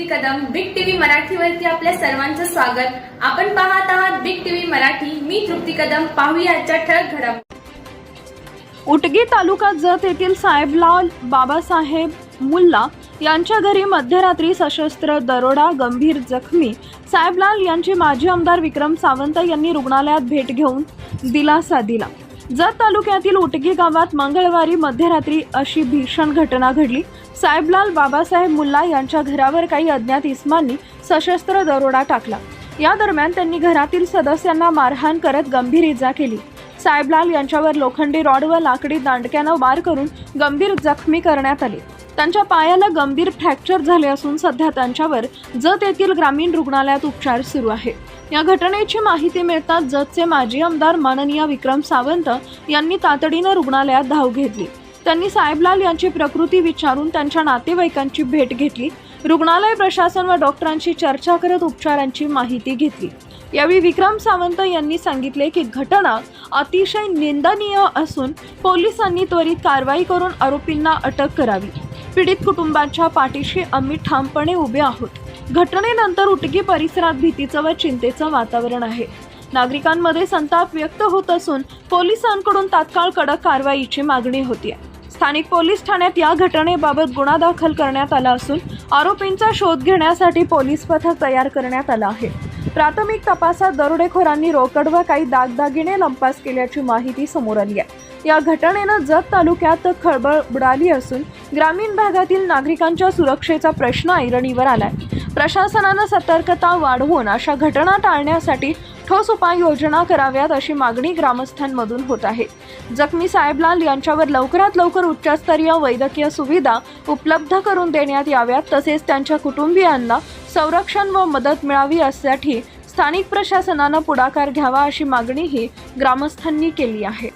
तृप्ती Kadam big TV मराठीवरती आपल्या सर्वांचं स्वागत. आपण पाहत आहात बिग टीव्ही मराठी. मी तृप्ती कदम. पाहूया आजच्या ठळक घडामोडी उटगी तालुका जत येथील साहेबलाल बाबासाहेब मुल्ला यांच्या घरी मध्यरात्री सशस्त्र दरोडा गंभीर जखमी. साहेबलाल यांचे माजी आमदार विक्रम सावंत यांनी रुग्णालयात भेट घेऊन दिलासा दिला. जत तालुक्यातील उटगी गावात मंगळवारी मध्यरात्री अशी भीषण घटना घडली. साहेबलाल बाबासाहेब मुल्ला यांच्या घरावर काही अज्ञात इस्मांनी सशस्त्र दरोडा टाकला. या दरम्यान त्यांनी घरातील सदस्यांना मारहाण करत गंभीर इजा केली. साहेबलाल यांच्यावर लोखंडी रॉड व लाकडी दांडक्यानं वार करून गंभीर जखमी करण्यात आले. त्यांच्या पायाला गंभीर फ्रॅक्चर झाले असून सध्या त्यांच्यावर जत येथील ग्रामीण रुग्णालयात उपचार सुरू आहे. या घटनेची माहिती मिळताच जतचे माजी आमदार माननीय विक्रम सावंत यांनी तातडीनं रुग्णालयात धाव घेतली. त्यांनी साहेबलाल यांची प्रकृती विचारून त्यांच्या नातेवाईकांची भेट घेतली. रुग्णालय प्रशासन व डॉक्टरांशी चर्चा करत उपचारांची माहिती घेतली. यावेळी विक्रम सावंत यांनी सांगितले की घटना अतिशय निंदनीय असून पोलिसांनी त्वरित कारवाई करून आरोपींना अटक करावी. पीडित कुटुंबाच्या पाठीशी आम्ही ठामपणे उभे आहोत. घटनेनंतर उटगी परिसरात भीतीचं व चिंतेचं वातावरण आहे. नागरिकांमध्ये संताप व्यक्त होत असून पोलिसांकडून तात्काळ कडक कारवाईची मागणी होतीये. स्थानिक पोलीस ठाण्यात या घटनेबाबत गुन्हा दाखल करण्यात आला असून आरोपींचा शोध घेण्यासाठी पोलीस पथक तयार करण्यात आलं आहे. प्राथमिक तपासात दरोडेखोरांनी रोकड व काही दागदागिने लंपास केल्याची माहिती समोर आली आहे. या घटनेनं जत तालुक्यात खळबळ उडाली असून ग्रामीण भागातील नागरिकांच्या सुरक्षेचा प्रश्न ऐरणीवर आलाय. प्रशासनानं सतर्कता वाढवून अशा घटना टाळण्यासाठी ठोस उपाययोजना कराव्यात अशी मागणी ग्रामस्थांमधून होत आहे. जखमी साहेबलाल यांच्यावर लवकरात लवकर उच्चस्तरीय वैद्यकीय सुविधा उपलब्ध करून देण्यात याव्यात तसेच त्यांच्या कुटुंबियांना संरक्षण व मदत मिळावी यासाठी स्थानिक प्रशासनानं पुढाकार घ्यावा अशी मागणीही ग्रामस्थांनी केली आहे.